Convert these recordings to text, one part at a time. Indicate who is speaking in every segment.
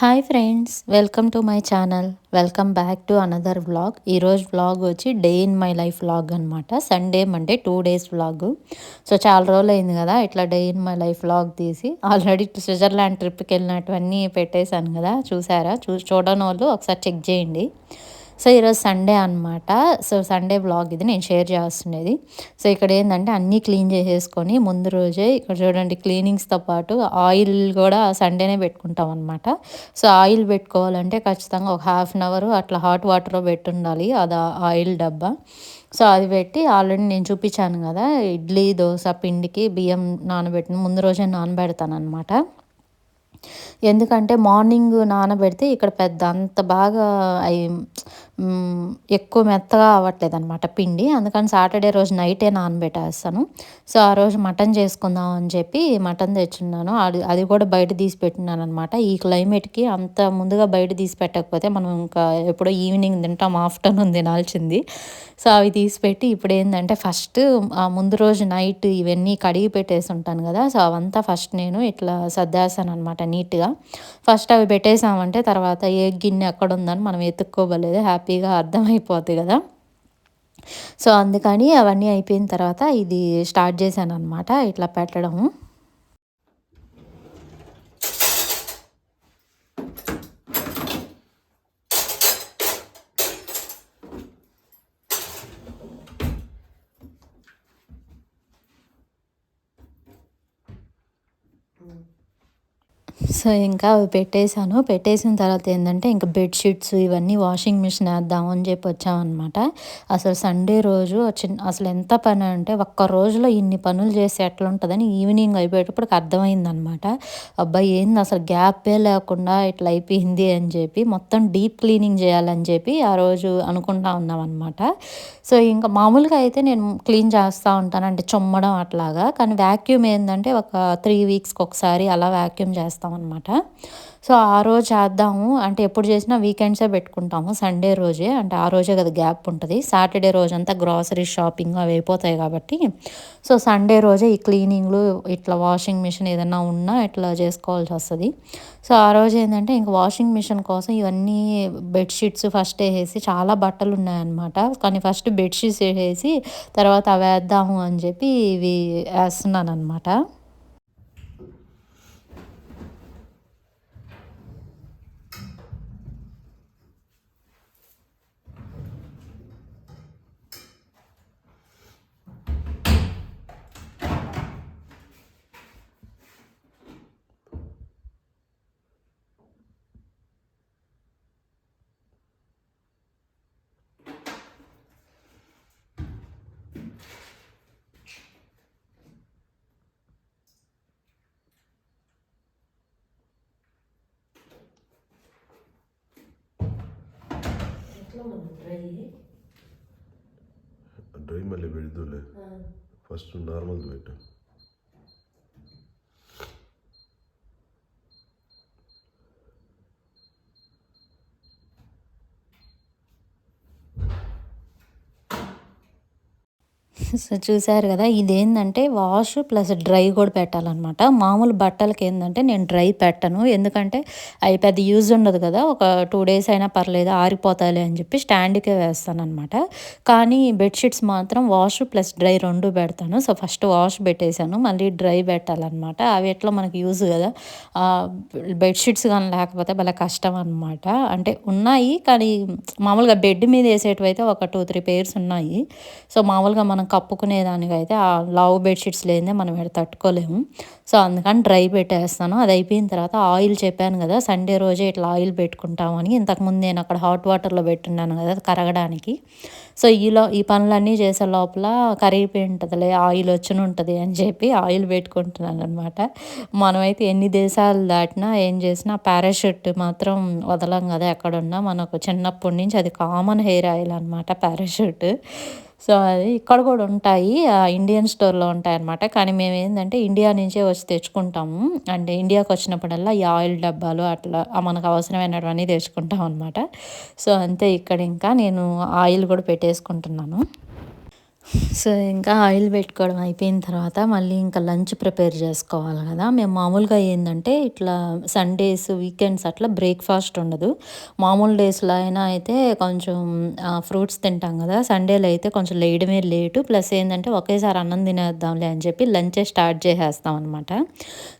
Speaker 1: Hi friends welcome to my channel. Welcome back to another vlog. ఈరోజు vlog వచ్చి day in my life vlog అనమాట Sunday Monday two days vlog. So చాలా రోజులు అయింది కదా ఇట్లా day in my life vlog తీసి. Already Switzerland ట్రిప్కి వెళ్ళినటువన్నీ పెట్టేశాను కదా చూసారా? చూ చూడని వాళ్ళు ఒకసారి చెక్ చేయండి. సో ఈరోజు సండే అనమాట సో సండే బ్లాగ్ ఇది నేను షేర్ చేస్తుండేది. సో ఇక్కడ ఏంటంటే అన్నీ క్లీన్ చేసేసుకొని ముందు రోజే ఇక్కడ చూడండి క్లీనింగ్స్తో పాటు ఆయిల్ కూడా సండేనే పెట్టుకుంటాం అనమాట సో ఆయిల్ పెట్టుకోవాలంటే ఖచ్చితంగా ఒక హాఫ్ అన్ అవర్ అట్లా హాట్ వాటర్లో పెట్టుండాలి. అది ఆయిల్ డబ్బా. సో అది పెట్టి ఆల్రెడీ నేను చూపించాను కదా ఇడ్లీ దోశ పిండికి బియ్యం నానబెట్టిన ముందు రోజే నానబెడతాను అనమాట ఎందుకంటే మార్నింగ్ నానబెడితే ఇక్కడ పెద్ద అంత బాగా అవి ఎక్కువ మెత్తగా అవ్వట్లేదు అనమాట పిండి. అందుకని సాటర్డే రోజు నైటే నానబెట్టేస్తాను. సో ఆ రోజు మటన్ చేసుకుందాం అని చెప్పి మటన్ తెచ్చున్నాను. అది అది కూడా బయట తీసి పెట్టినాను అనమాట ఈ క్లైమేట్కి అంత ముందుగా బయట తీసి పెట్టకపోతే మనం ఇంకా ఎప్పుడో ఈవినింగ్ తింటాం ఆఫ్టర్నూన్ తినాల్సింది. సో అవి తీసి పెట్టి ఇప్పుడు ఏంటంటే ఫస్ట్ ఆ ముందు రోజు నైట్ ఇవన్నీ కడిగి పెట్టేసి ఉంటాను కదా. సో అవంతా ఫస్ట్ నేను ఇట్లా సర్దేస్తాను అనమాట నీట్గా. ఫస్ట్ అవి పెట్టేసామంటే తర్వాత ఏ గిన్నె ఎక్కడ ఉందని మనం ఎత్తుక్కోవలేదు హ్యాపీగా అర్థమైపోతుంది కదా. సో అందుకని అవన్నీ అయిపోయిన తర్వాత ఇది స్టార్ట్ చేశాను అనమాట ఇట్లా పెట్టడము. సో ఇంకా అవి పెట్టేశాను. పెట్టేసిన తర్వాత ఏంటంటే ఇంకా బెడ్షీట్స్ ఇవన్నీ వాషింగ్ మిషన్ వేద్దాము అని చెప్పి వచ్చామన్నమాట. అసలు సండే రోజు చిన్న అసలు ఎంత పని అంటే ఒక్క రోజులో ఇన్ని పనులు చేస్తే ఎట్లా ఉంటుందని ఈవినింగ్ అయిపోయేటప్పటికి అర్థమైందనమాట అబ్బాయి ఏంది అసలు గ్యాపే లేకుండా ఇట్లా అయిపోయింది అని చెప్పి మొత్తం డీప్ క్లీనింగ్ చేయాలని చెప్పి ఆ రోజు అనుకుంటా ఉన్నాం అనమాట సో ఇంకా మామూలుగా అయితే నేను క్లీన్ చేస్తూ ఉంటాను అంటే చుమ్మడం అట్లాగా. కానీ వ్యాక్యూమ్ ఏంటంటే ఒక త్రీ వీక్స్కి ఒకసారి అలా వ్యాక్యూమ్ చేస్తాం అనమాట సో ఆ రోజు చేద్దాము. అంటే ఎప్పుడు చేసినా వీకెండ్సే పెట్టుకుంటాము. సండే రోజే. అంటే ఆ రోజే కదా గ్యాప్ ఉంటుంది. సాటర్డే రోజంతా గ్రాసరీ షాపింగ్ అవి అయిపోతాయి కాబట్టి. సో సండే రోజే ఈ క్లీనింగ్లు ఇట్లా వాషింగ్ మిషన్ ఏదైనా ఉన్నా ఇట్లా చేసుకోవాల్సి వస్తుంది. సో ఆ రోజు ఏంటంటే ఇంకా వాషింగ్ మిషన్ కోసం ఇవన్నీ బెడ్షీట్స్ ఫస్ట్ వేసేసి చాలా బట్టలు ఉన్నాయన్నమాట. కానీ ఫస్ట్ బెడ్షీట్స్ వేసేసి తర్వాత అవి వేద్దాము అని చెప్పి ఇవి వేస్తున్నాను అనమాట
Speaker 2: డ్రై? మళ్ళీ పెడుతులే ఫస్ట్ నార్మల్ పెట్టు.
Speaker 1: సో చూసారు కదా. ఇదేంటంటే వాష్ ప్లస్ డ్రై కూడా పెట్టాలన్నమాట. మామూలు బట్టలకి ఏంటంటే నేను డ్రై పెట్టను. ఎందుకంటే అవి పెద్ద యూజ్ ఉండదు కదా. ఒక టూ డేస్ అయినా పర్లేదు ఆరిపోతాయి అని చెప్పి స్టాండ్కే వేస్తాను అనమాట కానీ బెడ్షీట్స్ మాత్రం వాష్ ప్లస్ డ్రై రెండు పెడతాను. సో ఫస్ట్ వాష్ పెట్టేశాను. మళ్ళీ డ్రై పెట్టాలన్నమాట. అవి ఎట్లా మనకి యూజ్ కదా. బెడ్షీట్స్ కానీ లేకపోతే భలే కష్టం అనమాట అంటే ఉన్నాయి కానీ మామూలుగా బెడ్ మీద వేసేటివైతే ఒక టూ త్రీ పేర్స్ ఉన్నాయి. సో మామూలుగా మనం కప్పుకునేదానికైతే ఆ లావ్ బెడ్షీట్స్ లేదే మనం ఇక్కడ తట్టుకోలేము. సో అందుకని డ్రై పెట్టేస్తాను. అది అయిపోయిన తర్వాత ఆయిల్ చెప్పాను కదా సండే రోజే ఇట్లా ఆయిల్ పెట్టుకుంటామని. ఇంతకుముందు నేను అక్కడ హాట్ వాటర్లో పెట్టున్నాను కదా కరగడానికి. సో ఈలో ఈ పనులన్నీ చేసే లోపల కరిగిపోయి ఉంటుందిలే ఆయిల్ వచ్చిన ఉంటుంది అని చెప్పి ఆయిల్ పెట్టుకుంటున్నాను అనమాట మనమైతే ఎన్ని దేశాలు దాటినా ఏం చేసినా పారాషూట్ మాత్రం వదలం కదా ఎక్కడున్నా. మనకు చిన్నప్పటి నుంచి అది కామన్ హెయిర్ ఆయిల్ అనమాట పారాషూట్. సో అది ఇక్కడ కూడా ఉంటాయి ఇండియన్ స్టోర్లో ఉంటాయి అనమాట కానీ మేము ఏంటంటే ఇండియా నుంచే వచ్చి తెచ్చుకుంటాము. అంటే ఇండియాకి వచ్చినప్పుడల్లా ఈ ఆయిల్ డబ్బాలు అట్లా మనకు అవసరమైనవన్నీ తెచ్చుకుంటాం అనమాట సో అంతే ఇక్కడ ఇంకా నేను ఆయిల్ కూడా పెట్టేసుకుంటున్నాను. సో ఇంకా ఆయిల్ పెట్టుకోవడం అయిపోయిన తర్వాత మళ్ళీ ఇంకా లంచ్ ప్రిపేర్ చేసుకోవాలి కదా. మేము మామూలుగా ఏంటంటే ఇట్లా సండేస్ వీకెండ్స్ అట్లా బ్రేక్ఫాస్ట్ ఉండదు. మామూలు డేస్లో అయినా అయితే కొంచెం ఫ్రూట్స్ తింటాం కదా. సండేలో అయితే కొంచెం లేయడమే లేటు. ప్లస్ ఏంటంటే ఒకేసారి అన్నం తినేద్దాంలే అని చెప్పి లంచే స్టార్ట్ చేసేస్తాం అనమాట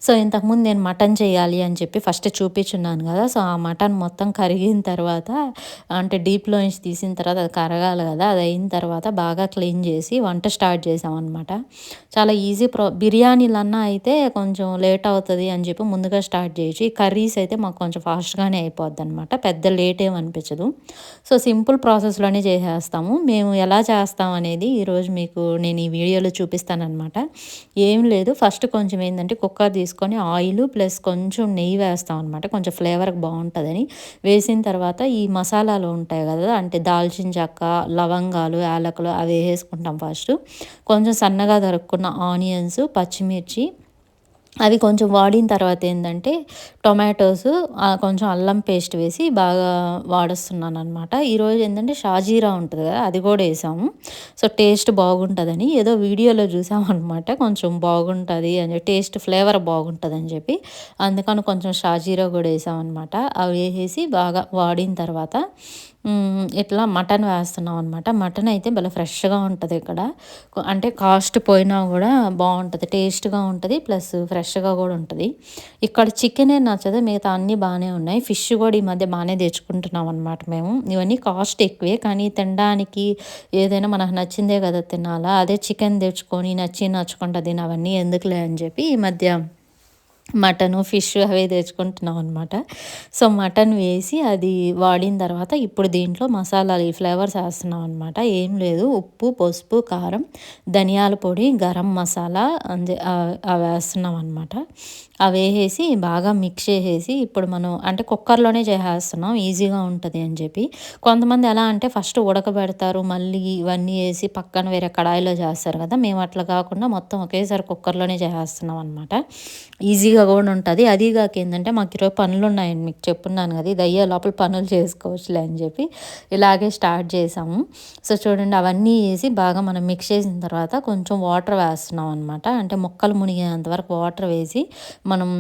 Speaker 1: సో ఇంతకుముందు నేను మటన్ చేయాలి అని చెప్పి ఫస్ట్ చూపించున్నాను కదా. సో ఆ మటన్ మొత్తం కరిగిన తర్వాత అంటే డీప్లో నుంచి తీసిన తర్వాత అది కరగాలి కదా. అది అయిన తర్వాత బాగా క్లీన్ చేసి చేసి వంట స్టార్ట్ చేసామన్నమాట. చాలా ఈజీ ప్రో బిర్యానీలన్నా అయితే కొంచెం లేట్ అవుతుంది అని చెప్పి ముందుగా స్టార్ట్ చేయొచ్చు ఈ కర్రీస్ అయితే మాకు కొంచెం ఫాస్ట్గానే అయిపోద్ది అనమాట పెద్ద లేట్ ఏమనిపించదు సో సింపుల్ ప్రాసెస్లోనే చేసేస్తాము. మేము ఎలా చేస్తాం అనేది ఈరోజు మీకు నేను ఈ వీడియోలో చూపిస్తానమాట ఏం లేదు. ఫస్ట్ కొంచెం ఏంటంటే కుక్కర్ తీసుకొని ఆయిల్ ప్లస్ కొంచెం నెయ్యి వేస్తాం అనమాట కొంచెం ఫ్లేవర్ బాగుంటుందని. వేసిన తర్వాత ఈ మసాలాలు ఉంటాయి కదా అంటే దాల్చిన చెక్క లవంగాలు యాలకులు అవి వేసుకుంటాం వేసుకుంటాం ఫస్ట్ కొంచెం సన్నగా దొరుకున్న ఆనియన్స్ పచ్చిమిర్చి అవి కొంచెం వాడిన తర్వాత ఏంటంటే టొమాటోస్ కొంచెం అల్లం పేస్ట్ వేసి బాగా వాడుస్తున్నాను అనమాట ఈరోజు ఏంటంటే షాజీరా ఉంటుంది కదా అది కూడా వేసాము. సో టేస్ట్ బాగుంటుందని ఏదో వీడియోలో చూసామన్నమాట. కొంచెం బాగుంటుంది అని టేస్ట్ ఫ్లేవర్ బాగుంటుందని చెప్పి అందుకని కొంచెం షాజీరా కూడా వేసామన్నమాట. అవి వేసేసి బాగా వాడిన తర్వాత ఇట్లా మటన్ వేస్తున్నాం అనమాట మటన్ అయితే భలే ఫ్రెష్గా ఉంటుంది ఇక్కడ. అంటే కాస్ట్ పోయినా కూడా బాగుంటుంది టేస్ట్గా ఉంటుంది ప్లస్ ఫ్రెష్గా కూడా ఉంటుంది. ఇక్కడ చికెనే నచ్చదు మిగతా అన్నీ బాగానే ఉన్నాయి. ఫిష్ కూడా ఈ మధ్య బాగానే తెచ్చుకుంటున్నాం అనమాట మేము. ఇవన్నీ కాస్ట్ ఎక్కువే కానీ తినడానికి ఏదైనా మనకు నచ్చిందే కదా తినాలా. అదే చికెన్ తెచ్చుకొని నచ్చి నచ్చుకుంటుంది అవన్నీ ఎందుకులే అని చెప్పి ఈ మధ్య మటను ఫిష్ అవి తెచ్చుకుంటున్నాం అనమాట సో మటన్ వేసి అది వాడిన తర్వాత ఇప్పుడు దీంట్లో మసాలాలు ఈ ఫ్లేవర్స్ వేస్తున్నాం అనమాట ఏం లేదు ఉప్పు పసుపు కారం ధనియాల పొడి గరం మసాలా అవి వేస్తున్నాం అనమాట అవి వేసేసి బాగా మిక్స్ చేసేసి ఇప్పుడు మనం అంటే కుక్కర్లోనే చేసేస్తున్నాం ఈజీగా ఉంటుంది అని చెప్పి. కొంతమంది ఎలా అంటే ఫస్ట్ ఉడకబెడతారు మళ్ళీ ఇవన్నీ వేసి పక్కన వేరే కడాయిలో చేస్తారు కదా. మేము అట్లా కాకుండా మొత్తం ఒకేసారి కుక్కర్లోనే చేసేస్తున్నాం అనమాట ఈజీగా కూడా ఉంటుంది. అది కాక ఏంటంటే మాకు ఇరవై పనులు ఉన్నాయండి మీకు చెప్పున్నాను కదా. ఇది అయ్యే లోపల పనులు చేసుకోవచ్చులే అని చెప్పి ఇలాగే స్టార్ట్ చేసాము. సో చూడండి అవన్నీ వేసి బాగా మనం మిక్స్ చేసిన తర్వాత కొంచెం వాటర్ వేస్తున్నాం అనమాట అంటే మొక్కలు మునిగేంత వరకు వాటర్ వేసి మనం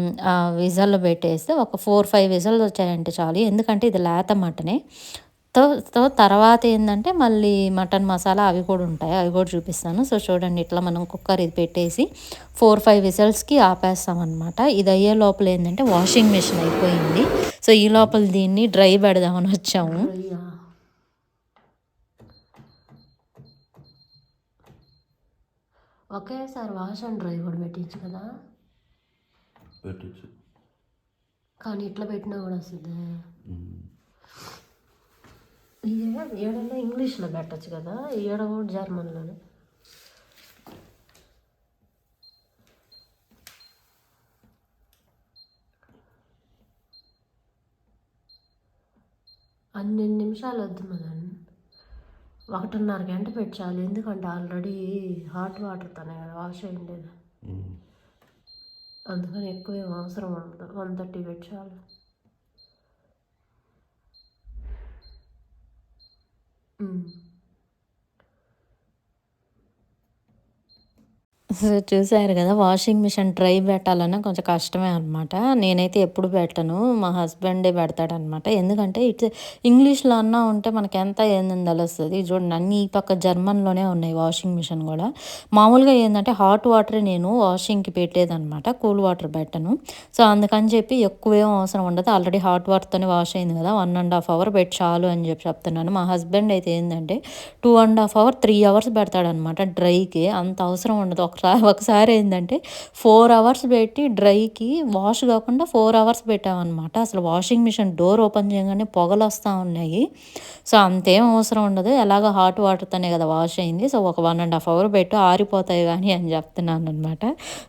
Speaker 1: విజల్లో పెట్టేస్తే ఒక ఫోర్ ఫైవ్ విజల్స్ వచ్చాయంటే చాలు. ఎందుకంటే ఇది లేత మటనే. తో తో తర్వాత ఏంటంటే మళ్ళీ మటన్ మసాలా అవి కూడా ఉంటాయి. అవి కూడా చూపిస్తాను. సో చూడండి ఇట్లా మనం కుక్కర్ ఇది పెట్టేసి ఫోర్ ఫైవ్ విజల్స్కి ఆపేస్తాం అనమాట ఇది అయ్యే లోపల ఏంటంటే వాషింగ్ మిషన్ అయిపోయింది. సో ఈ లోపల దీన్ని డ్రై పెడదామని వచ్చాము. ఒకేసారి వాష్ అండ్ డ్రై కూడా పెట్టించు కదా.
Speaker 2: పెట్టచ్చు.
Speaker 1: కానీ ఇట్లా పెట్టినా కూడా వస్తుంది? ఏడన్నా ఇంగ్లీష్లో పెట్టచ్చు కదా ఏడ కూడా జర్మన్లోనే. అన్ని నిమిషాలు వద్దు మనం ఒకటిన్నర గంట పెట్టాలి ఎందుకంటే ఆల్రెడీ హాట్ వాటర్తోనే కదా వాష్ అయ్యిండేది అందుకని ఎక్కువ ఏం అవసరం ఉండదు. వన్ థర్టీ పెట్టాలి చూసారు కదా వాషింగ్ మిషన్ డ్రై పెట్టాలన్నా కొంచెం కష్టమే అనమాట నేనైతే ఎప్పుడు పెట్టను మా హస్బెండే పెడతాడనమాట ఎందుకంటే ఇట్స్ ఇంగ్లీష్లో అన్నా ఉంటే మనకి ఎంత ఏందని తెలుస్తుంది. చూడండి అన్ని ఈ పక్క జర్మన్లోనే ఉన్నాయి వాషింగ్ మిషన్ కూడా. మామూలుగా ఏంటంటే హాట్ వాటర్ నేను వాషింగ్కి పెట్టేదనమాట కూల్ వాటర్ పెట్టను. సో అందుకని చెప్పి ఎక్కువేం అవసరం ఉండదు. ఆల్రెడీ హాట్ వాటర్తోనే వాష్ అయింది కదా వన్ అండ్ హాఫ్ అవర్ పెట్టి చాలు అని చెప్పి చెప్తున్నాను. మా హస్బెండ్ అయితే ఏంటంటే two and half hour three hours పెడతాడనమాట డ్రైకి. అంత అవసరం ఉండదు. ఒక ఒకసారి ఏంటంటే ఫోర్ అవర్స్ పెట్టి డ్రైకి వాష్ కాకుండా ఫోర్ అవర్స్ పెట్టామన్నమాట. అసలు వాషింగ్ మిషన్ డోర్ ఓపెన్ చేయగానే పొగలు వస్తూ ఉన్నాయి. సో అంతేం అవసరం ఉండదు. ఎలాగో హాట్ వాటర్తోనే కదా వాష్ అయింది. సో ఒక వన్ అండ్ హాఫ్ అవర్ పెట్టు ఆరిపోతాయి కానీ అని చెప్తున్నాను అనమాట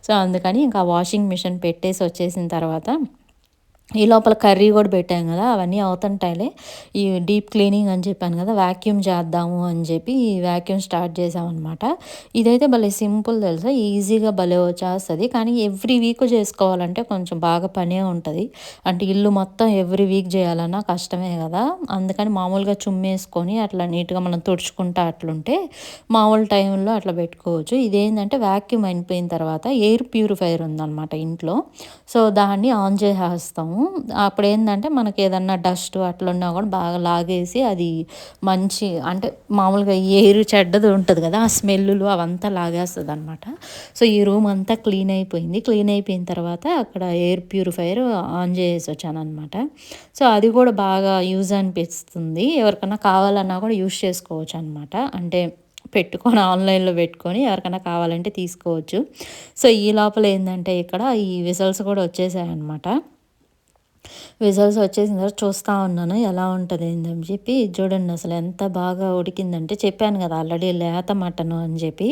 Speaker 1: సో అందుకని ఇంకా వాషింగ్ మిషన్ పెట్టేసి వచ్చేసిన తర్వాత ఈ లోపల కర్రీ కూడా పెట్టాం కదా అవన్నీ అవుతుంటాయిలే. ఈ డీప్ క్లీనింగ్ అని చెప్పాను కదా వ్యాక్యూమ్ చేద్దాము అని చెప్పి ఈ వ్యాక్యూమ్ స్టార్ట్ చేసామన్నమాట. ఇదైతే భలే సింపుల్ తెలుసా ఈజీగా భలే వచ్చేస్తుంది. కానీ ఎవ్రీ వీక్ చేసుకోవాలంటే కొంచెం బాగా పనే ఉంటుంది. అంటే ఇల్లు మొత్తం ఎవ్రీ వీక్ చేయాలన్నా కష్టమే కదా. అందుకని మామూలుగా చుమ్మేసుకొని అట్లా నీట్గా మనం తుడుచుకుంటా అట్లుంటే మామూలు టైంలో అట్లా పెట్టుకోవచ్చు. ఇదేంటంటే వ్యాక్యూమ్ అయిపోయిన తర్వాత ఎయిర్ ప్యూరిఫైయర్ ఉందన్నమాట ఇంట్లో. సో దాన్ని ఆన్ చేసేస్తాము. అప్పుడు ఏంటంటే మనకి ఏదన్నా డస్ట్ అట్లా ఉన్నా కూడా బాగా లాగేసి అది మంచి అంటే మామూలుగా ఏరు చెడ్డది ఉంటుంది కదా ఆ స్మెల్లు అవంతా లాగేస్తుంది అనమాట సో ఈ రూమ్ అంతా క్లీన్ అయిపోయింది. క్లీన్ అయిపోయిన తర్వాత అక్కడ ఎయిర్ ప్యూరిఫైయర్ ఆన్ చేసి వచ్చానమాట సో అది కూడా బాగా యూజ్ అనిపిస్తుంది. ఎవరికైనా కావాలన్నా కూడా యూజ్ చేసుకోవచ్చు అనమాట అంటే పెట్టుకొని ఆన్లైన్లో పెట్టుకొని ఎవరికైనా కావాలంటే తీసుకోవచ్చు. సో ఈ లోపల ఏంటంటే ఇక్కడ ఈ విజల్స్ కూడా వచ్చేసాయి అనమాట విజల్స్ వచ్చేసిన తర్వాత చూస్తూ ఉన్నాను. ఎలా ఉంటుంది అని చెప్పి చూడండి అసలు ఎంత బాగా ఉడికిందంటే చెప్పాను కదా ఆల్రెడీ లేత మటను అని చెప్పి.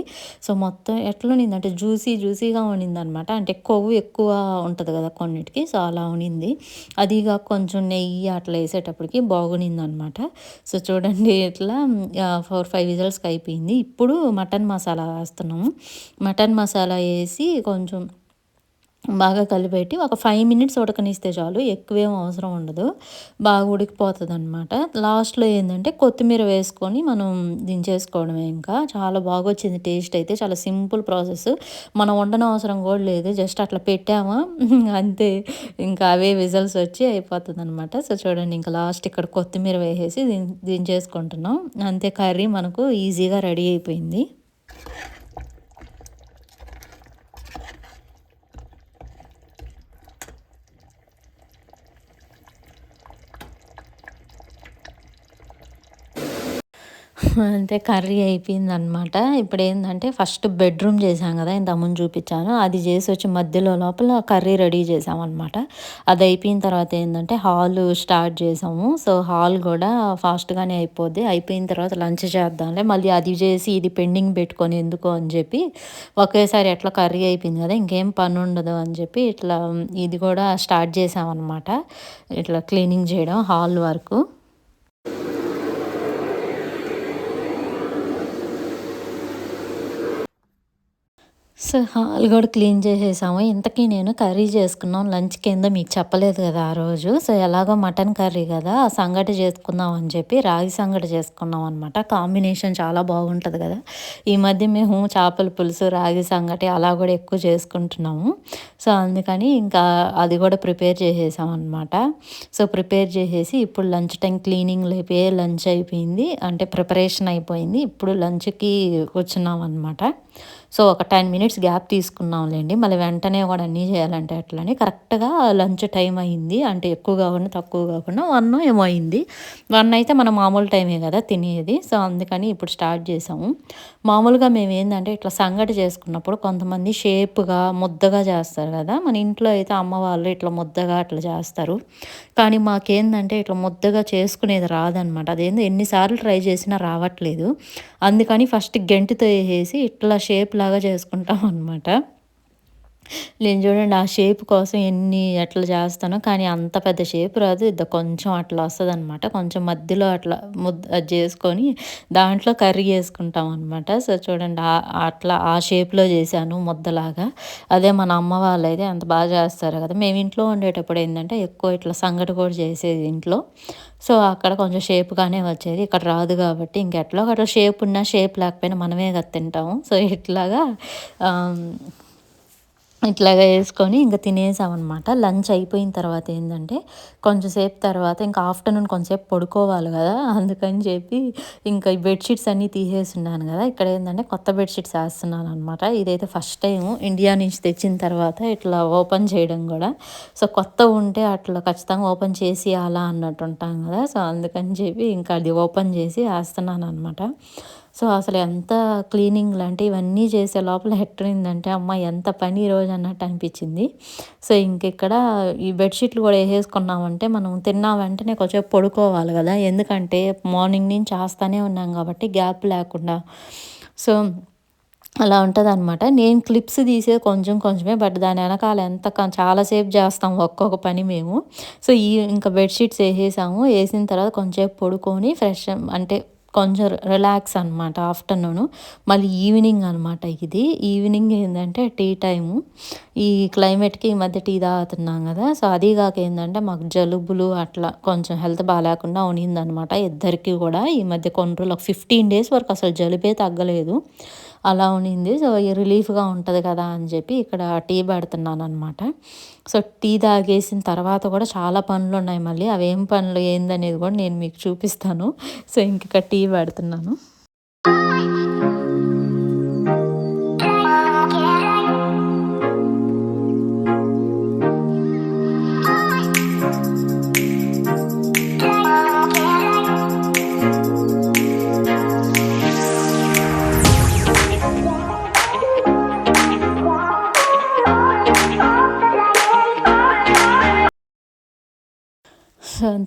Speaker 1: సో మొత్తం ఎట్లా ఉన్నిందంటే జ్యూసీ జ్యూసీగా ఉండింది అనమాట అంటే కొవ్వు ఎక్కువ ఉంటుంది కదా కొన్నిటికి సో అలా ఉండింది అదిగా కొంచెం నెయ్యి అట్లా వేసేటప్పటికి బాగునింది అనమాట సో చూడండి ఇట్లా ఫోర్ ఫైవ్ విజల్స్కి అయిపోయింది. ఇప్పుడు మటన్ మసాలా వేస్తున్నాము. మటన్ మసాలా వేసి కొంచెం బాగా కలిపెట్టి ఒక ఫైవ్ మినిట్స్ ఉడకనిస్తే చాలు. ఎక్కువేం అవసరం ఉండదు. బాగా ఉడికిపోతుంది అనమాట లాస్ట్లో ఏంటంటే కొత్తిమీర వేసుకొని మనం దించేసుకోవడమే ఇంకా. చాలా బాగా వచ్చింది టేస్ట్ అయితే. చాలా సింపుల్ ప్రాసెస్ మనం వండన అవసరం కూడా లేదు. జస్ట్ అట్లా పెట్టామా? అంతే. ఇంకా అవే విజల్స్ వచ్చి అయిపోతుంది అనమాట సో చూడండి ఇంకా లాస్ట్ ఇక్కడ కొత్తిమీర వేసేసి దించేసుకుంటున్నాం. అంతే కర్రీ మనకు ఈజీగా రెడీ అయిపోయింది. అంటే కర్రీ అయిపోయిందనమాట ఇప్పుడు ఏంటంటే ఫస్ట్ బెడ్రూమ్ చేసాం కదా ఇంతకుముందు చూపించాను. అది చేసి వచ్చి మధ్యలో లోపల కర్రీ రెడీ చేసామన్నమాట అది అయిపోయిన తర్వాత ఏంటంటే హాల్ స్టార్ట్ చేసాము సో హాల్ కూడా ఫాస్ట్గానే అయిపోద్ది. అయిపోయిన తర్వాత లంచ్ చేద్దాంలే. మళ్ళీ అది చేసి ఇది పెండింగ్ పెట్టుకొని ఎందుకు అని చెప్పి ఒకేసారి ఎట్లా కర్రీ అయిపోయింది కదా ఇంకేం పని ఉండదు అని చెప్పి ఇట్లా ఇది కూడా స్టార్ట్ చేసామన్నమాట ఇట్లా క్లీనింగ్ చేయడం హాల్ వరకు. సో హాల్ కూడా క్లీన్ చేసేసాము. ఇంతకీ నేను కర్రీ చేసుకున్నాం. లంచ్ కింద మీకు చెప్పలేదు కదా ఆ రోజు. సో ఎలాగో మటన్ కర్రీ కదా సంగటి చేసుకుందాం అని చెప్పి రాగి సంగటి చేసుకున్నాం అనమాట కాంబినేషన్ చాలా బాగుంటుంది కదా. ఈ మధ్య మేము చేపల పులుసు రాగి సంగటి అలా కూడా ఎక్కువ చేసుకుంటున్నాము. సో అందుకని ఇంకా అది కూడా ప్రిపేర్ చేసేసాం అనమాట సో ప్రిపేర్ చేసేసి ఇప్పుడు లంచ్ టైం క్లీనింగ్ అయిపోయి లంచ్ అయిపోయింది. అంటే ప్రిపరేషన్ అయిపోయింది. ఇప్పుడు లంచ్కి కూర్చున్నాం అనమాట సో ఒక టెన్ మినిట్స్ గ్యాప్ తీసుకున్నాంలేండి. మళ్ళీ వెంటనే కూడా అన్నీ చేయాలంటే అట్లని కరెక్ట్గా లంచ్ టైం అయింది. అంటే ఎక్కువ కాకుండా తక్కువ కాకుండా వన్ ఏమో అయింది. వన్ అయితే మన మామూలు టైమే కదా తినేది. సో అందుకని ఇప్పుడు స్టార్ట్ చేసాము. మామూలుగా మేము ఏంటంటే ఇట్లా సంగటి చేసుకున్నప్పుడు కొంతమంది షేప్గా ముద్దగా చేస్తారు కదా. మన ఇంట్లో అయితే అమ్మ వాళ్ళు ఇట్లా ముద్దగా అట్లా చేస్తారు. కానీ మాకేందంటే ఇట్లా ముద్దగా చేసుకునేది రాదనమాట. అదేందో? ఎన్నిసార్లు ట్రై చేసినా రావట్లేదు. అందుకని ఫస్ట్ గెంటితో వేసేసి ఇట్లా షేప్ లాగా చేసుకుంటాం అనమాట నేను చూడండి ఆ షేప్ కోసం ఎన్ని అట్లా చేస్తానో కానీ అంత పెద్ద షేప్ రాదు. ఇది కొంచెం అట్లా వస్తుంది అనమాట కొంచెం మధ్యలో అట్లా ముద్ద చేసుకొని దాంట్లో కర్రీ వేసుకుంటాం అనమాట సో చూడండి అట్లా ఆ షేప్లో చేశాను ముద్దలాగా. అదే మన అమ్మ వాళ్ళు అయితే అంత బాగా చేస్తారు కదా. మేము ఇంట్లో ఉండేటప్పుడు ఏంటంటే ఎక్కువ ఇట్లా సంగటి కూడా చేసేది ఇంట్లో. సో అక్కడ కొంచెం షేప్గానే వచ్చేది. ఇక్కడ రాదు కాబట్టి ఇంకెట్లో. అట్లా షేప్ ఉన్నా షేప్ లేకపోయినా మనమే కదా తింటాము. సో ఇట్లాగా ఇట్లాగా వేసుకొని ఇంకా తినేసామన్నమాట. లంచ్ అయిపోయిన తర్వాత ఏంటంటే కొంచెంసేపు తర్వాత ఇంకా ఆఫ్టర్నూన్ కొంచెంసేపు పడుకోవాలి కదా అందుకని చెప్పి ఇంకా ఈ బెడ్షీట్స్ అన్నీ తీసేస్తున్నాను కదా. ఇక్కడ ఏంటంటే కొత్త బెడ్షీట్స్ వేస్తున్నాను అనమాట ఇదైతే ఫస్ట్ టైం ఇండియా నుంచి తెచ్చిన తర్వాత ఇట్లా ఓపెన్ చేయడం కూడా. సో కొత్త ఉంటే అట్లా ఖచ్చితంగా ఓపెన్ చేసి అలా అన్నట్టు ఉంటాం కదా. సో అందుకని చెప్పి ఇంకా అది ఓపెన్ చేసి వేస్తున్నాను అనమాట సో అసలు ఎంత క్లీనింగ్ లాంటి ఇవన్నీ చేసే లోపల ఎట్టయిందంటే అమ్మ ఎంత పని ఈరోజు అన్నట్టు అనిపించింది సో ఇంకెక్కడ ఈ బెడ్షీట్లు కూడా వేసేసుకున్నామంటే మనం తిన్నా వెంటనే కొంచెం పడుకోవాలి కదా ఎందుకంటే మార్నింగ్ నుంచి చేస్తూనే ఉన్నాం కాబట్టి గ్యాప్ లేకుండా సో అలా ఉంటదనమాట. నేను క్లిప్స్ తీసే కొంచెం కొంచెమే. బట్ దాని వెనకాల ఎంత చాలాసేపు చేస్తాం ఒక్కొక్క పని మేము. సో, ఈ ఇంకా బెడ్‌షీట్స్ వేసేసాము వేసిన తర్వాత కొంచెంసేపు పడుకొని ఫ్రెష్ అంటే కొంచెం రిలాక్స్ అనమాట ఆఫ్టర్‌నూను. మళ్ళీ ఈవినింగ్ అనమాట ఇది. ఈవినింగ్ ఏంటంటే టీ టైము. ఈ క్లైమేట్‌కి ఈ మధ్య టీ తాగుతున్నాం కదా సో, అది కాక ఏంటంటే మాకు జలుబులు అట్లా కొంచెం హెల్త్ బాగాలేకుండా ఉనిందనమాట ఇద్దరికీ కూడా ఈ మధ్య కొన్ని రోజులు ఒక 15 డేస్ వరకు అసలు జలుబే తగ్గలేదు. అలా ఉన్నింది. సో, రిలీఫ్‌గా ఉంటుంది కదా అని చెప్పి ఇక్కడ టీ పెడుతున్నాననమాట. సో, టీ తాగేసిన తర్వాత కూడా చాలా పనులు ఉన్నాయి మళ్ళీ. అవేం పనులు ఏందనేది కూడా నేను మీకు చూపిస్తాను. సో, ఇంక టీ పెడుతున్నాను.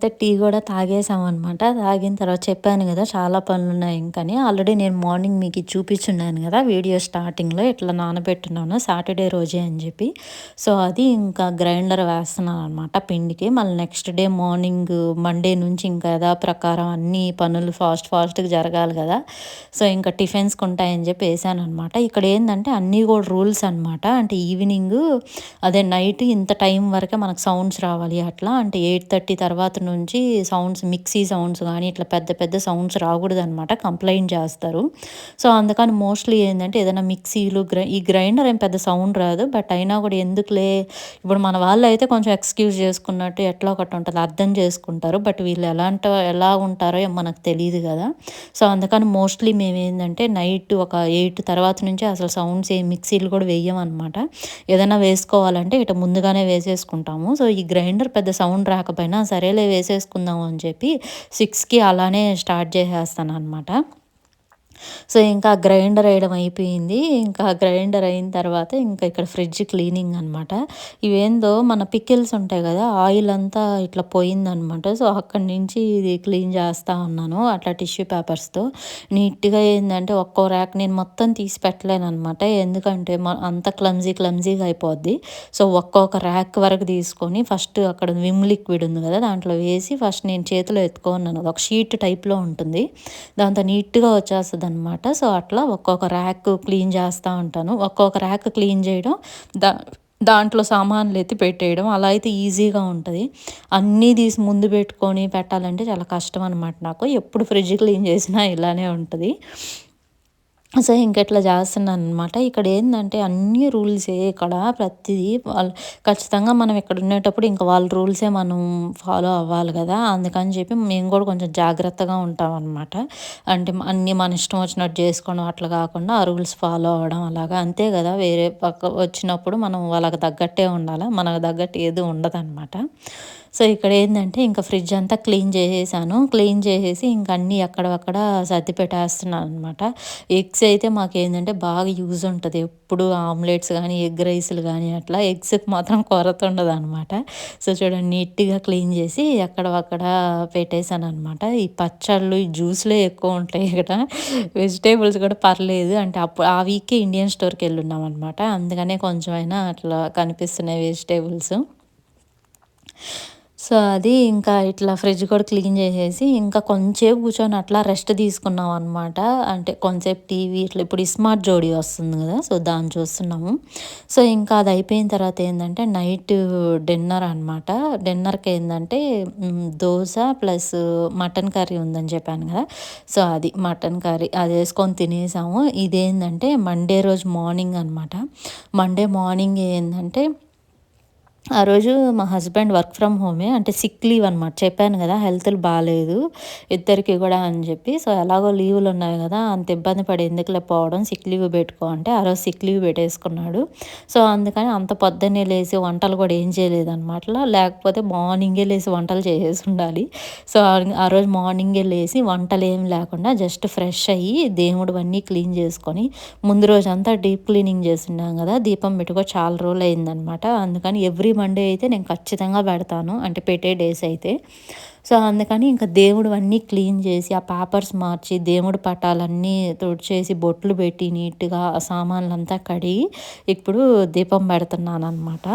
Speaker 1: అంతే టీ కూడా తాగేసామనమాట. తాగిన తర్వాత చెప్పాను కదా చాలా పనులు ఉన్నాయి ఇంకని. ఆల్రెడీ నేను మార్నింగ్ మీకు చూపించున్నాను కదా వీడియో స్టార్టింగ్‌లో ఇట్లా నానబెట్టున్నాను సాటర్డే రోజే అని చెప్పి. సో, అది ఇంకా గ్రైండర్ వేస్తున్నాను అనమాట పిండికి. మళ్ళీ నెక్స్ట్ డే మార్నింగ్ మండే నుంచి ఇంకా యథాప్రకారం అన్ని పనులు ఫాస్ట్ ఫాస్ట్‌గా జరగాలి కదా సో, ఇంకా టిఫిన్స్‌కి ఉంటాయని చెప్పి అనమాట ఇక్కడ ఏంటంటే అన్నీ కూడా రూల్స్ అనమాట. అంటే ఈవినింగ్ అదే నైట్ ఇంత టైం వరకే మనకు సౌండ్స్ రావాలి అట్లా. అంటే 8:30 తర్వాత నుంచి సౌండ్స్ మిక్సీ సౌండ్స్ కానీ ఇట్లా పెద్ద పెద్ద సౌండ్స్ రాకూడదనమాట. కంప్లైంట్ చేస్తారు. సో, అందుకని మోస్ట్‌లీ ఏంటంటే ఏదైనా మిక్సీలు గ్రై ఈ గ్రైండర్ ఏం పెద్ద సౌండ్ రాదు. బట్ అయినా కూడా ఎందుకులే ఇప్పుడు మన వాళ్ళు అయితే కొంచెం ఎక్స్‌క్యూజ్ చేసుకున్నట్టు ఎట్లా ఒకటి ఉంటుంది అర్థం చేసుకుంటారు. బట్ వీళ్ళు ఎలాంటి ఎలా ఉంటారో మనకు తెలియదు కదా సో, అందుకని మోస్ట్‌లీ మేమేందంటే నైట్ ఒక ఎయిట్ తర్వాత నుంచి అసలు సౌండ్స్ ఏ మిక్సీలు కూడా వేయమన్నమాట ఏదైనా వేసుకోవాలంటే ఇట ముందుగానే వేసేసుకుంటాము. సో, ఈ గ్రైండర్ పెద్ద సౌండ్ రాకపోయినా సరేలే చేసేసుకుందాం అని చెప్పి సిక్స్కి అలానే స్టార్ట్ చేసేస్తాననమాట. సో, ఇంకా గ్రైండర్ వేయడం అయిపోయింది. ఇంకా గ్రైండర్ అయిన తర్వాత ఇంకా ఇక్కడ ఫ్రిడ్జ్ క్లీనింగ్ అనమాట. ఇవేందో మన పికిల్స్ ఉంటాయి కదా ఆయిల్ అంతా ఇట్లా పోయిందనమాట. సో, అక్కడి నుంచి ఇది క్లీన్ చేస్తా ఉన్నాను. అట్లా టిష్యూ పేపర్స్‌తో. నీట్‌గా ఏంటంటే ఒక్కో ర్యాక్ నేను మొత్తం తీసి పెట్టలేననమాట. ఎందుకంటే అంత క్లమ్జీ క్లమ్జీగా అయిపోద్ది. సో, ఒక్కొక్క ర్యాక్ వరకు తీసుకొని ఫస్ట్ అక్కడ విమ్ లిక్విడ్ ఉంది కదా దాంట్లో వేసి ఫస్ట్ నేను చేతిలో ఎత్తుకున్నాను. ఒక షీట్ టైప్‌లో ఉంటుంది. దాంతో నీట్‌గా వచ్చేస్తుంది అనమాట సో, అట్లా ఒక్కొక్క ర్యాక్ క్లీన్ చేస్తూ ఉంటాను. ఒక్కొక్క ర్యాక్ క్లీన్ చేయడం దా దాంట్లో సామాన్లు ఎత్తి పెట్టేయడం అలా అయితే ఈజీగా ఉంటుంది అన్నీ తీసి ముందు పెట్టుకొని పెట్టాలంటే చాలా కష్టం అనమాట నాకు. ఎప్పుడు ఫ్రిడ్జ్ క్లీన్ చేసినా ఇలానే ఉంటుంది సో, ఇంకెట్లా ఇట్లా చేస్తున్నాననమాట. ఇక్కడ ఏంటంటే అన్ని రూల్సే ఇక్కడ ప్రతిదీ వాళ్ళు ఖచ్చితంగా మనం ఇక్కడ ఉండేటప్పుడు ఇంకా వాళ్ళ రూల్సే మనం ఫాలో అవ్వాలి కదా అందుకని చెప్పి మేము కూడా కొంచెం జాగ్రత్తగా ఉంటాం అనమాట అంటే అన్నీ మన ఇష్టం వచ్చినట్టు చేసుకోవడం అట్లా కాకుండా ఆ రూల్స్ ఫాలో అవ్వడం అలాగా. అంతే కదా వేరే పక్క వచ్చినప్పుడు మనం వాళ్ళకి తగ్గట్టే ఉండాలి మనకు తగ్గట్టు ఏది ఉండదనమాట. సో, ఇక్కడ ఏంటంటే ఇంకా ఫ్రిడ్జ్ అంతా క్లీన్ చేసేసాను. క్లీన్ చేసేసి ఇంకా అన్నీ అక్కడక్కడ సర్ది పెట్టేస్తున్నాననమాట. ఎగ్స్ అయితే మాకు ఏంటంటే బాగా యూజ్ ఉంటుంది ఎప్పుడు ఆమ్లెట్స్ కానీ ఎగ్ రైస్‌లు కానీ అట్లా ఎగ్స్‌కి మాత్రం కొరత ఉండదు అనమాట సో, చూడండి నీట్‌గా క్లీన్ చేసి ఎక్కడవక్కడ పెట్టేసాననమాట. ఈ పచ్చళ్ళు, ఈ జ్యూస్‌లే ఎక్కువ ఉంటాయి ఇక్కడ. వెజిటేబుల్స్ కూడా పర్లేదు. అంటే అప్పుడు ఆ వీకే ఇండియన్ స్టోర్‌కెళ్ళున్నామనమాట. అందుకనే కొంచెమైనా అట్లా కనిపిస్తున్నాయి వెజిటేబుల్స్ సో, అది ఇంకా ఇట్లా ఫ్రిడ్జ్ కూడా క్లీన్ చేసేసి ఇంకా కొంచెంసేపు కూర్చొని అట్లా రెస్ట్ తీసుకున్నాం అనమాట. అంటే కొంచెంసేపు టీవీ ఇట్లా ఇప్పుడు స్మార్ట్ జోడీ వస్తుంది కదా సో, దాన్ని చూస్తున్నాము. సో, ఇంకా అది అయిపోయిన తర్వాత ఏంటంటే నైట్ డిన్నర్ అనమాట. డిన్నర్‌కి ఏంటంటే దోశ ప్లస్ మటన్ కర్రీ ఉందని చెప్పాను కదా సో, అది మటన్ కర్రీ అది వేసుకొని తినేసాము. ఇదేంటంటే మండే రోజు మార్నింగ్ అనమాట. మండే మార్నింగ్ ఏంటంటే ఆ రోజు మా హస్బెండ్ వర్క్ ఫ్రమ్ హోమే. అంటే సిక్ లీవ్ అనమాట. చెప్పాను కదా హెల్త్లు బాగాలేదు ఇద్దరికీ కూడా అని చెప్పి. సో, ఎలాగో లీవులు ఉన్నాయి కదా అంత ఇబ్బంది పడి ఎందుకులే పోవడం సిక్ లీవ్ పెట్టుకో అంటే ఆ రోజు సిక్ లీవ్ పెట్టేసుకున్నాడు. సో, అందుకని అంత పొద్దున్నే లేచి వంటలు కూడా ఏం చేయలేదనమాట. లేకపోతే మార్నింగే లేసి వంటలు చేసేసి ఉండాలి. సో, ఆ రోజు మార్నింగే లేచి వంటలు ఏం లేకుండా జస్ట్ ఫ్రెష్ అయ్యి దేవుడు అన్నీ క్లీన్ చేసుకొని ముందు రోజంతా డీప్ క్లీనింగ్ చేసి ఉన్నాం కదా దీపం పెట్టుకో చాలా రోజులు అయిందనమాట అందుకని ఎవ్రీ ఎవ్రీ మండే అయితే నేను ఖచ్చితంగా పెడతాను. అంటే పెట్టే డేస్ అయితే. సో అందుకని ఇంకా దేవుడు అన్నీ క్లీన్ చేసి ఆ పేపర్స్ మార్చి దేవుడు పటాలన్నీ తుడిచేసి బొట్లు పెట్టి నీట్గా ఆ సామాన్లంతా కడిగి ఇప్పుడు దీపం పెడుతున్నాను అనమాట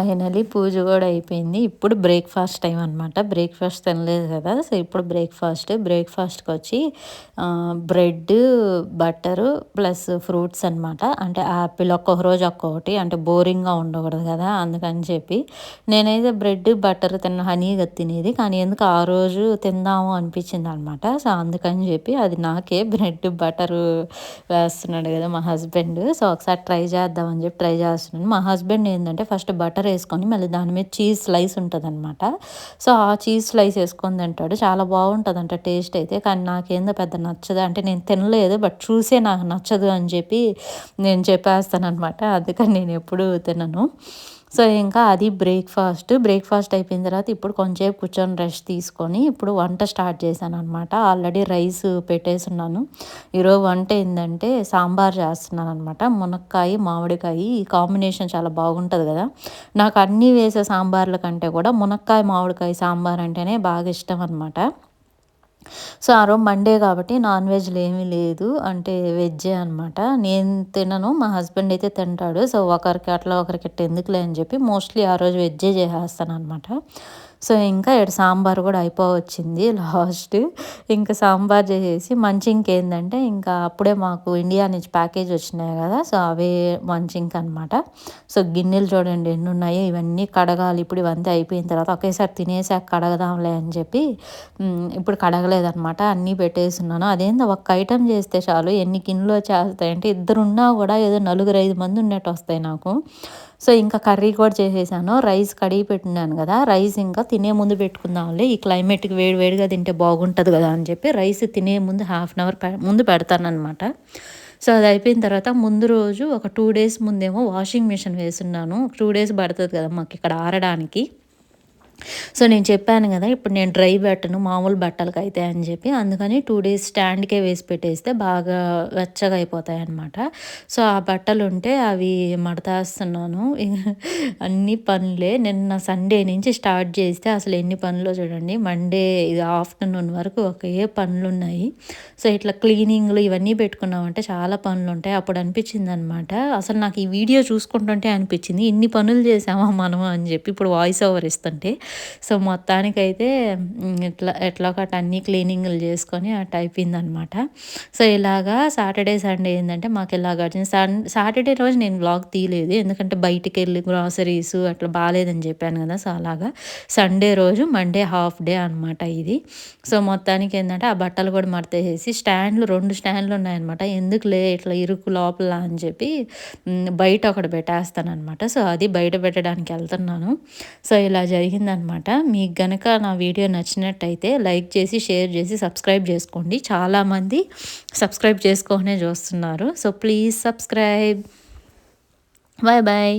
Speaker 1: ఫైనలీ పూజ కూడా అయిపోయింది. ఇప్పుడు బ్రేక్ఫాస్ట్ టైం అనమాట బ్రేక్ఫాస్ట్ తినలేదు కదా సో ఇప్పుడు బ్రేక్ఫాస్ట్. బ్రేక్ఫాస్ట్కి వచ్చి బ్రెడ్ బటరు ప్లస్ ఫ్రూట్స్ అనమాట అంటే యాపిల్ ఒక్కొక్క రోజు ఒక్కొక్కటి. అంటే బోరింగ్గా ఉండకూడదు కదా అందుకని చెప్పి. నేనైతే బ్రెడ్ బటర్ తిన్న హనీగా తినేది. కానీ ఎందుకు ఆ రోజు తిందాము అనిపించింది అనమాట సో అందుకని చెప్పి అది నాకే బ్రెడ్ బటర్ వేస్తున్నాడు కదా మా హస్బెండ్. సో ఒకసారి ట్రై చేద్దామని చెప్పి ట్రై చేస్తున్నాను. మా హస్బెండ్ ఏంటంటే ఫస్ట్ బటర్ వేసుకొని మళ్ళీ దాని మీద చీజ్ స్లైస్ ఉంటుంది అనమాట సో ఆ చీజ్ స్లైస్ వేసుకొని తింటాడు. చాలా బాగుంటుంది అంట టేస్ట్ అయితే. కానీ నాకేందో పెద్ద నచ్చదు. అంటే నేను తినలేదు బట్ చూసే నాకు నచ్చదు అని చెప్పి నేను చెప్పేస్తాను అనమాట అందుకని నేను ఎప్పుడూ తినను. సో ఇంకా అది బ్రేక్ఫాస్ట్. బ్రేక్ఫాస్ట్ అయిపోయిన తర్వాత ఇప్పుడు కొంచెంసేపు కూర్చొని రెస్ట్ తీసుకొని ఇప్పుడు వంట స్టార్ట్ చేశాను అనమాట ఆల్రెడీ రైస్ పెట్టేసున్నాను. ఈరోజు వంట ఏంటంటే సాంబార్ చేస్తున్నాను అనమాట మునక్కాయ మామిడికాయ ఈ కాంబినేషన్ చాలా బాగుంటుంది కదా. నాకు అన్నీ వేసే సాంబార్ల కంటే కూడా మునక్కాయ మామిడికాయ సాంబార్ అంటేనే బాగా ఇష్టం అనమాట సో ఆ రోజు మండే కాబట్టి నాన్ వెజ్లు ఏమీ లేదు. అంటే వెజ్జే అనమాట నేను తినను మా హస్బెండ్ అయితే తింటాడు. సో ఒకరికి అట్లా ఒకరికి అట్లా ఎందుకులే అని చెప్పి మోస్ట్లీ ఆ రోజు వెజ్జే చేసేస్తాను అనమాట సో ఇంకా ఇక్కడ సాంబార్ కూడా అయిపోవచ్చింది లాస్ట్. ఇంకా సాంబార్ చేసేసి మంచి ఇంకేందంటే ఇంకా అప్పుడే మాకు ఇండియా నుంచి ప్యాకేజ్ వచ్చినాయి కదా సో అవే మంచి అనమాట సో గిన్నెలు చూడండి ఎన్ని ఉన్నాయో ఇవన్నీ కడగాలి. ఇప్పుడు ఇవంతా అయిపోయిన తర్వాత ఒకేసారి తినేసాక కడగదాంలే అని చెప్పి ఇప్పుడు కడగలేదనమాట అన్నీ పెట్టేస్తున్నాను. అదేందో ఒక ఐటెం చేస్తే చాలు. ఎన్ని గిన్నెలు చేస్తాయంటే ఇద్దరు ఉన్నా కూడా ఏదో నలుగురు ఐదు మంది ఉన్నట్టు వస్తాయి నాకు. సో ఇంకా కర్రీ కూడా చేసేసాను. రైస్ కడిగి పెట్టున్నాను కదా రైస్ ఇంకా తినే ముందు పెట్టుకుందాంలే. ఈ క్లైమేట్కి వేడి వేడిగా తింటే బాగుంటుంది కదా అని చెప్పి రైస్ తినే ముందు హాఫ్ అన్ అవర్ ముందు పెడతానమాట సో అది అయిపోయిన తర్వాత ముందు రోజు ఒక టూ డేస్ ముందేమో వాషింగ్ మిషన్ వేసున్నాను. టూ డేస్ పడుతుంది కదా మాకు ఇక్కడ ఆరడానికి. సో నేను చెప్పాను కదా ఇప్పుడు నేను డ్రై బట్టను మామూలు బట్టలకు అయితే అని చెప్పి అందుకని టూ డేస్ స్టాండ్కే వేసి పెట్టేస్తే బాగా వెచ్చగా అయిపోతాయి అనమాట సో ఆ బట్టలు ఉంటే అవి మడతాస్తున్నాను. అన్ని పనులే నిన్న సండే నుంచి స్టార్ట్ చేస్తే అసలు ఎన్ని పనులు చూడండి మండే ఇది ఆఫ్టర్నూన్ వరకు ఒకే పనులు ఉన్నాయి సో ఇట్లా క్లీనింగ్లు ఇవన్నీ పెట్టుకున్నామంటే చాలా పనులు ఉంటాయి అప్పుడు అనిపించింది అనమాట అసలు నాకు ఈ వీడియో చూసుకుంటుంటే అనిపించింది ఇన్ని పనులు చేసామా మనము అని చెప్పి ఇప్పుడు వాయిస్ ఓవర్ ఇస్తుంటే. సో మొత్తానికైతే ఇట్లా ఎట్లా ఒకటి అన్ని క్లీనింగ్లు చేసుకొని అట్ అయిపోయిందనమాట. సో ఇలాగా సాటర్డే సండే ఏంటంటే మాకు ఇలా గడిచింది సన్ సాటర్డే రోజు నేను బ్లాగ్ తీయలేదు. ఎందుకంటే బయటికి వెళ్ళి గ్రాసరీస్ అట్లా బాగాలేదని చెప్పాను కదా. సో అలాగా సండే రోజు మండే హాఫ్ డే అనమాట ఇది. సో మొత్తానికి ఏంటంటే ఆ బట్టలు కూడా మడతేసేసి స్టాండ్లు రెండు స్టాండ్లు ఉన్నాయన్నమాట. ఎందుకులే ఇట్లా ఇరుకు లోపల అని చెప్పి బయట ఒకటి పెట్టేస్తాను అనమాట సో అది బయట పెట్టడానికి వెళ్తున్నాను. సో ఇలా జరిగింది అనమాట మీకు గనక నా వీడియో నచ్చినట్టయితే లైక్ చేసి షేర్ చేసి సబ్స్క్రైబ్ చేసుకోండి. చాలామంది సబ్స్క్రైబ్ చేసుకోనే చూస్తున్నారు. So please subscribe. Bye bye.